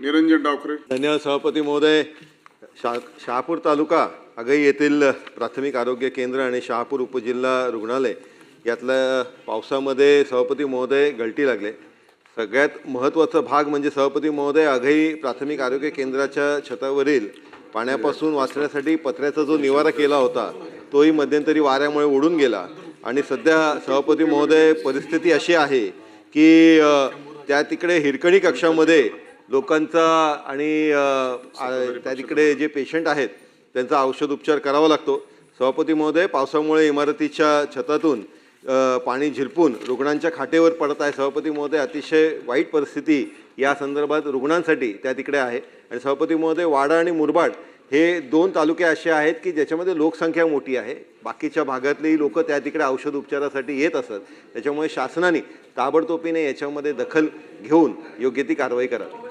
निरंजन डावकरे धन्यवाद सभापती महोदय. शा शहापूर तालुका आगई येथील प्राथमिक आरोग्य केंद्र आणि शहापूर उपजिल्हा रुग्णालय यातल्या पावसामध्ये सभापती महोदय गळती लागले. सगळ्यात महत्त्वाचा भाग म्हणजे सभापती महोदय आघाई प्राथमिक आरोग्य केंद्राच्या छतावरील पाण्यापासून वाचण्यासाठी पत्र्याचा जो निवारा केला होता तोही मध्यंतरी वाऱ्यामुळे उडून गेला. आणि सध्या सभापती महोदय परिस्थिती अशी आहे की त्या तिकडे हिरकणी कक्षामध्ये लोकांचा आणि त्या तिकडे जे पेशंट आहेत त्यांचा औषध उपचार करावा लागतो. सभापती महोदय पावसामुळे इमारतीच्या छतातून पाणी झिरपून रुग्णांच्या खाटेवर पडत आहे. सभापती महोदय अतिशय वाईट परिस्थिती या संदर्भात रुग्णांसाठी त्या तिकडे आहे. आणि सभापती महोदय वाडा आणि मुरबाड हे दोन तालुके असे आहेत की ज्याच्यामध्ये लोकसंख्या मोठी आहे. बाकीच्या भागातलेही लोक त्या तिकडे औषध उपचारासाठी येत असत. त्याच्यामुळे शासनाने ताबडतोबीने याच्यामध्ये दखल घेऊन योग्य ती कारवाई करावी.